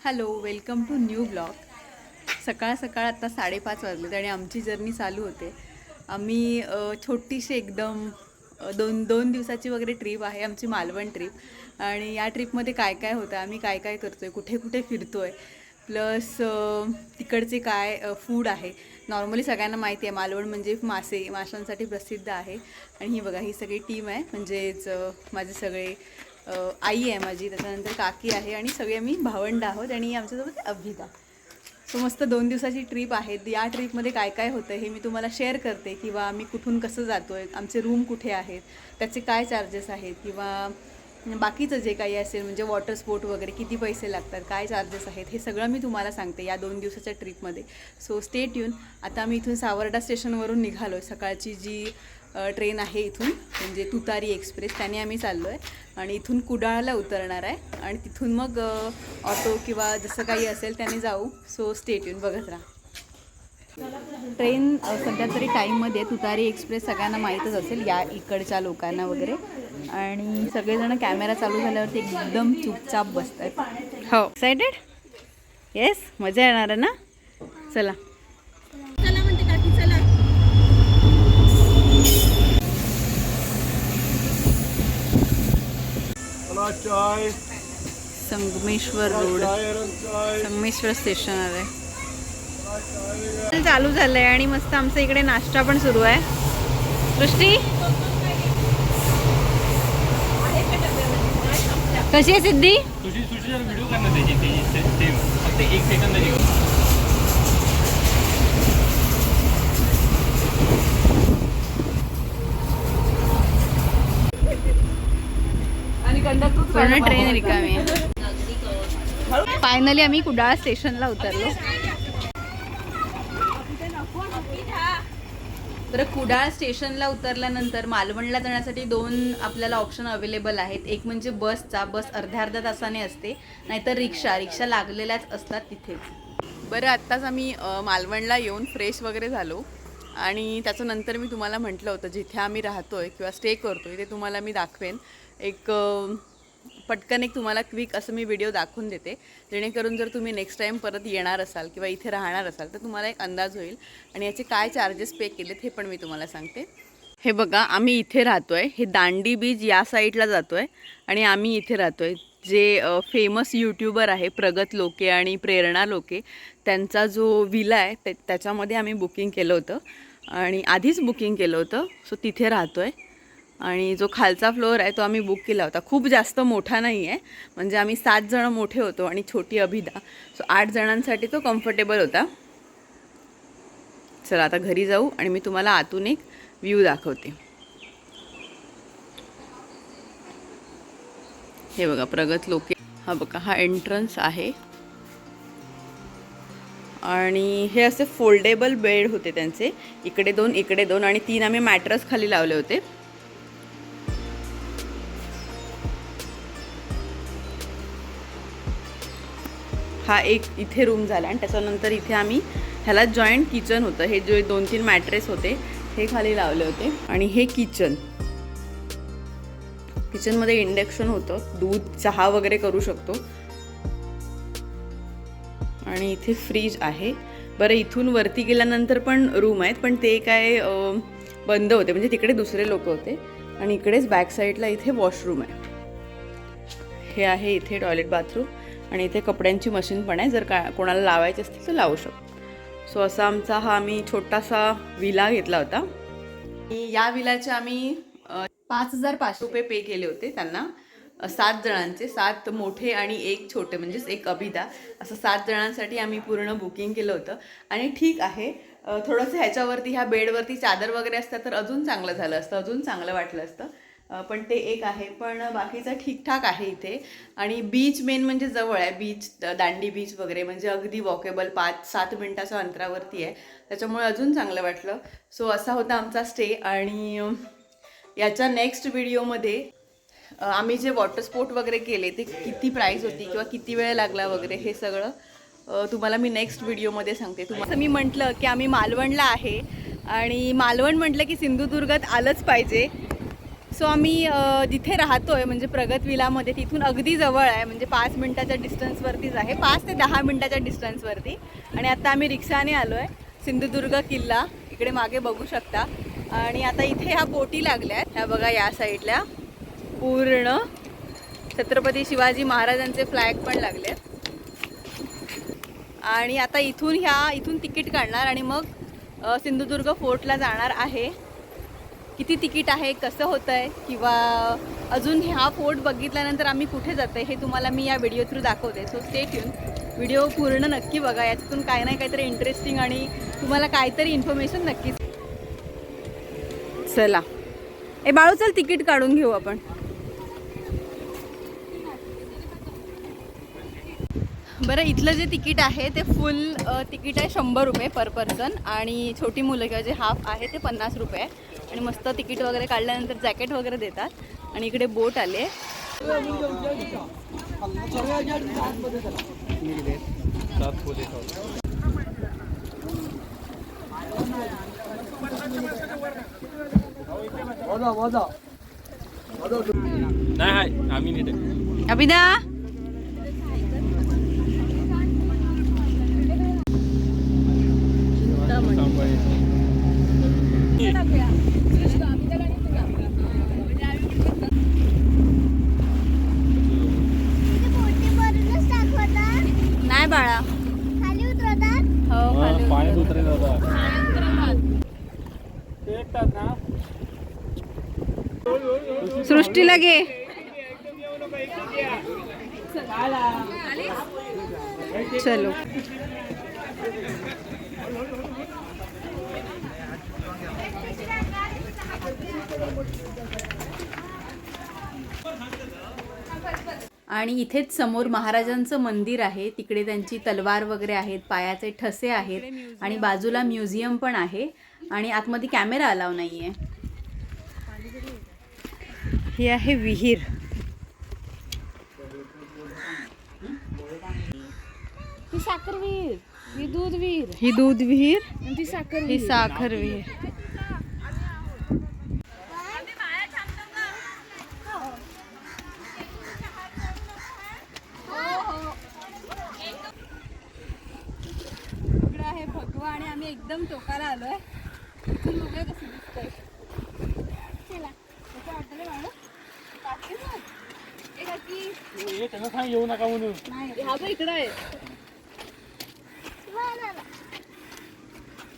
Hello welcome to new blog. सकाळ सकाळ आता साडेपाच वाजलेत आणि आमची जर्नी चालू होते. आम्ही छोटीशी एकदम दोन दोन दिवसाची वगैरे ट्रिप आहे आमची मालवण ट्रिप. आणि या ट्रिपमध्ये काय काय होतं आम्ही काय काय करतो आहे कुठे कुठे फिरतो आहे प्लस तिकडचे काय फूड आहे. नॉर्मली सगळ्यांना माहिती आहे मालवण म्हणजे मासे माशांसाठी प्रसिद्ध आहे. आणि ही बघा ही सगळी टीम आहे म्हणजेच माझे सगळे आई आहे माझी त्याच्यानंतर काकी आहे आणि सगळे आम्ही भावंड आहोत आणि आमच्यासोबत अभिता सो मस्त दोन दिवसाची ट्रिप आहे या ट्रिपमध्ये काय काय होतं हे मी तुम्हाला शेअर करते किंवा आम्ही कुठून कसं जातो आहे आमचे रूम कुठे आहेत त्याचे काय चार्जेस आहेत किंवा बाकीचं जे काही असेल म्हणजे वॉटर स्पोर्ट वगैरे किती पैसे लागतात काय चार्जेस आहेत हे सगळं मी तुम्हाला सांगते या दोन दिवसाच्या ट्रिपमध्ये सो स्टे ट्यून आता मी इथून सावर्डा स्टेशनवरून निघालो आहे सकाळची जी ट्रेन आहे इथून म्हणजे तुतारी एक्सप्रेस त्याने आम्ही चाललो आहे आणि इथून कुडाळला उतरणार आहे. आणि तिथून मग ऑटो किंवा जसं काही असेल त्याने जाऊ. सो स्टेट येऊन बघत राहा. ट्रेन सध्या तरी टाईममध्ये तुतारी एक्सप्रेस सगळ्यांना माहीतच असेल या इकडच्या लोकांना वगैरे. आणि सगळेजण कॅमेरा चालू झाल्यावरती एकदम चुपचाप बसत आहेत हो. एक्सायटेड येस मजा येणार आहे ना? चला म्हणते काकी चला मला चाय संगमेश्वर रोड. संगमेश्वर स्टेशन आहे. चालू झालंय आणि मस्त आमचा इकडे नाश्ता पण सुरू आहे. सृष्टी? कशी आहे सिद्धी? तुझी व्हिडिओ करणार त्याची फक्त एक सेकंदाची पूर्ण ट्रेन रिकामी फायनली आम्ही कुडाळ स्टेशनला उतरलो. तर कुडाळ स्टेशनला उतरल्यानंतर मालवणला जाण्यासाठी दोन आपल्याला ऑप्शन अवेलेबल आहेत. एक म्हणजे बसचा बस अर्ध्या अर्ध्या तासाने असते. नाहीतर रिक्षा रिक्षा लागलेल्याच असतात तिथेच बरं आत्ताच आम्ही मालवणला येऊन फ्रेश वगैरे झालो. आणि त्याच्यानंतर मी तुम्हाला म्हटलं होतं जिथे आम्ही राहतो आहे किंवा स्टे करतो आहे ते तुम्हाला मी दाखवेन. एक पटकन एक तुम्हाला क्विक असं मी व्हिडिओ दाखवून देते. जेणेकरून जर तुम्ही नेक्स्ट टाईम परत येणार असाल किंवा इथे राहणार असाल तर तुम्हाला एक अंदाज होईल. आणि याचे काय चार्जेस पे केलेत हे पण मी तुम्हाला सांगते. हे बघा आम्ही इथे राहतो आहे हे दांडी बीच या साईडला जातो आहे आणि आम्ही इथे राहतो आहे जे फेमस यूट्यूबर आहे प्रगत लोके आणि प्रेरणा लोके त्यांचा जो विला आहे ते त्याच्यामध्ये आम्ही बुकिंग केलं होतं. आणि आधीच बुकिंग केलं होतं. सो तिथे राहतो आहे आणि जो खालचा फ्लोअर आहे तो आम्ही बुक केला होता. खूप जास्त मोठा नाही आहे म्हणजे आम्ही सात जण मोठे होतो आणि छोटी अभिदा. सो आठ जणांसाठी तो कम्फर्टेबल होता. चला आता घरी जाऊ आणि मी तुम्हाला आतून एक व्ह्यू दाखवते. हे बघा प्रगत लोके हा बघा हा एंट्रन्स आहे. आणि हे असे फोल्डेबल बेड होते त्यांचे. इकडे दोन इकडे दोन आणि तीन आम्ही मॅट्रस खाली लावले होते. हा एक इथे रूम झाला आणि त्याच्यानंतर इथे आम्ही ह्याला जॉईंट किचन होतं. हे जे दोन तीन मॅट्रेस होते हे खाली लावले होते. आणि हे किचन किचनमध्ये इंडक्शन होतं. दूध चहा वगैरे करू शकतो. आणि इथे फ्रीज आहे. बरं इथून वरती गेल्यानंतर पण रूम आहेत पण ते काय बंद होते. म्हणजे तिकडे दुसरे लोक होते. आणि इकडेच बॅक साईडला इथे वॉशरूम आहे. हे आहे इथे टॉयलेट बाथरूम आणि इथे कपड्यांची मशीन पण आहे. जर का कोणाला लावायची असतील तर लावू शकतो. सो असा आमचा हा आम्ही छोटासा विला घेतला होता. आणि या विलाचे आम्ही पाच हजार पाचशे रुपये पे केले होते त्यांना. सात जणांचे सात मोठे आणि एक छोटे म्हणजेच एक अभिदा. असं सात जणांसाठी आम्ही पूर्ण बुकिंग केलं होतं. आणि ठीक आहे थोडंसं ह्याच्यावरती ह्या बेडवरती चादर वगैरे असतं तर अजून चांगलं झालं असतं अजून चांगलं वाटलं असतं. पण ते एक आहे. पण बाकीचं ठीकठाक आहे इथे. आणि बीच मेन म्हणजे जवळ आहे. बीच दांडी बीच वगैरे म्हणजे अगदी वॉकेबल पाच सात मिनटाच्या अंतरावरती आहे. त्याच्यामुळे अजून चांगलं वाटलं. सो असा होता आमचा स्टे आणि याच्या नेक्स्ट व्हिडिओमध्ये आम्ही जे वॉटर स्पोर्ट वगैरे केले ते किती प्राईस होती किंवा किती वेळ लागला वगैरे हे सगळं तुम्हाला मी नेक्स्ट व्हिडिओमध्ये सांगते. तुम्हाला मी म्हटलं की आम्ही मालवणला आहे. आणि मालवण म्हटलं की सिंधुदुर्गात आलंच पाहिजे. सो आम्ही जिथे राहतो आहे म्हणजे प्रगत विलामध्ये तिथून अगदी जवळ आहे. म्हणजे पाच मिनिटाच्या डिस्टन्सवरतीच आहे. पाच ते दहा मिनिटाच्या डिस्टन्सवरती. आणि आता आम्ही रिक्षाने आलो आहे सिंधुदुर्ग किल्ला. इकडे मागे बघू शकता. आणि आता इथे ह्या बोटी लागल्या आहेत. ह्या बघा या साईडला. पूर्ण. छत्रपती शिवाजी महाराजांचे फ्लॅग पण लागले आहेत. आणि आता इथून ह्या इथून तिकीट काढणार आणि मग सिंधुदुर्ग फोर्टला जाणार आहे. किती तिकीट आहे कसं होतं आहे किंवा अजून हा फोर्ट बघितल्यानंतर आम्ही कुठे जाते हे तुम्हाला मी या व्हिडिओ थ्रू दाखवते. सो स्टेट येऊन व्हिडिओ पूर्ण नक्की बघा. याच्यातून काही नाही काहीतरी इंटरेस्टिंग आणि तुम्हाला काहीतरी इन्फॉर्मेशन नक्कीच. चला. ए बाळू चल तिकीट काढून घेऊ आपण. बरं इथलं जे तिकीट आहे ते फुल तिकीट आहे शंभर रुपये पर पर्सन आणि छोटी मुलं किंवा जे हाफ आहे ते पन्नास रुपये. आहे. आणि मस्त तिकीट वगैरे काढल्यानंतर जॅकेट वगैरे देतात. आणि इकडे बोट आले. अभिदा नाही बाळा हो हा, खाली पाण्यात उतर. उतरेल आता सृष्टीला घे चलो आणि इथेच समोर महाराजांचं मंदिर आहे. तिकडे त्यांची तलवार वगैरे आहेत पायाचे ठसे आहेत आणि बाजूला म्युझियम पण आहे आणि आतमध्ये कॅमेरा अलाव नाही आहे ही आहे विहीर. ती साखर विहीर ही दूध विहीर ही दूध विहीर ती साखर ही साखर विहीर इकडे आहे भगवा आणि आम्ही एकदम टोकाला आलोय. इथून बघूया कसं दिसतंय. कसं? ए काकी. त्यांना सांग येऊ नका म्हणून. नाही. हा बघ इकडं आहे.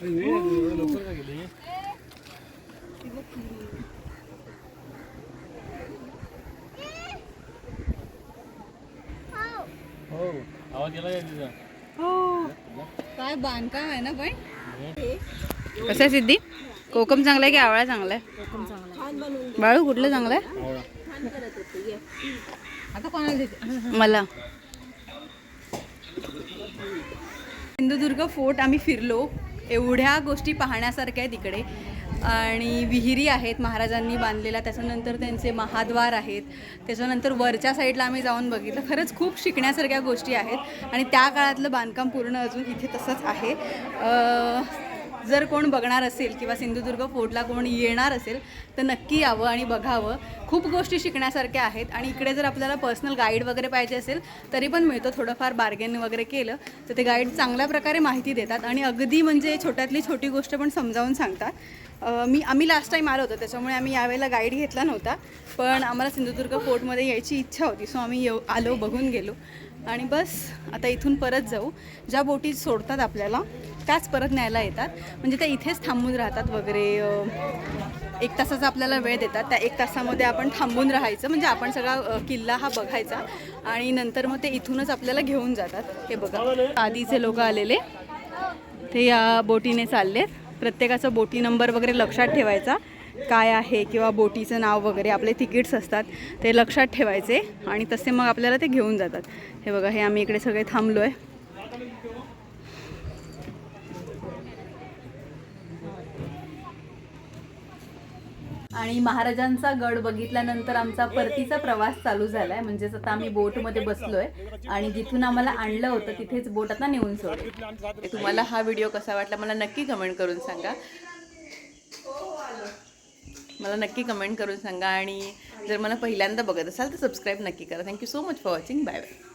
लवकर का. गेली हो. आवाज गेला काय तिचा. हो. काय बांधकाम आहे ना पण कसं आहे सिद्धी? कोकम चांगला आहे की आवळा चांगला आहे? बाळू कुठलं चांगलं आहे? आता कोणाला मला. सिंधुदुर्ग फोर्ट आम्ही फिरलो. एवढ्या गोष्टी पाहण्यासारख्या आहेत इकडे. आणि विहिरी आहेत महाराजांनी बांधलेल्या त्याच्यानंतर त्यांचे महाद्वार आहेत. त्याच्यानंतर वरच्या साईडला आम्ही जाऊन बघितलं. खरंच खूप शिकण्यासारख्या गोष्टी आहेत आणि त्या काळातलं बांधकाम पूर्ण अजून इथे तसंच आहे. जर कोण बघणार असेल किंवा सिंधुदुर्ग फोर्टला कोण येणार असेल तर नक्की यावं आणि बघावं. खूप गोष्टी शिकण्यासारख्या आहेत आणि इकडे जर आपल्याला पर्सनल गाईड वगैरे पाहिजे असेल तरी पण मिळतो थोडंफार बार्गेन वगैरे केलं. तर ते गाईड चांगल्या प्रकारे माहिती देतात आणि अगदी म्हणजे छोट्यातली छोटी गोष्ट पण समजावून सांगतात. मी आम्ही लास्ट टाईम आलो होतो त्याच्यामुळे आम्ही यावेळेला गाईड घेतला नव्हता. पण आम्हाला सिंधुदुर्ग फोर्टमध्ये यायची इच्छा होती सो आम्ही येऊ आलो बघून गेलो. आणि बस आता इथून परत जाऊ. ज्या बोटी सोडतात आपल्याला त्याच परत न्यायला येतात. म्हणजे त्या इथेच थांबून राहतात वगैरे एक तासाचा आपल्याला वेळ देतात. त्या एक तासामध्ये आपण थांबून राहायचं. म्हणजे आपण सगळा किल्ला हा बघायचा. आणि नंतर मग ते इथूनच आपल्याला घेऊन जातात. हे बघा. आधीचे लोक आलेले. ते या बोटीने चाललेत. प्रत्येकाचा बोटी नंबर वगैरे लक्षात ठेवायचा. काय आहे किंवा बोटीचं नाव वगैरे आपले तिकीट्स असतात ते लक्षात ठेवायचे आणि तसे मग आपल्याला ते घेऊन जातात. हे बघा हे आम्ही इकडे सगळे थांबलो आहे आणि महाराजांचा गड बघितल्यानंतर आमचा परतीचा प्रवास चालू झालाय. म्हणजेच आता आम्ही बोटमध्ये बसलोय आणि जिथून आम्हाला आणलं होतं तिथेच बोट आता नेऊन सोडलं तुम्हाला हा व्हिडिओ कसा वाटला मला नक्की कमेंट करून सांगा. मला नक्की कमेंट करून सांगा आणि जर मला पहिल्यांदा बघत असाल तर सबस्क्राईब नक्की करा. Thank you so much for watching bye bye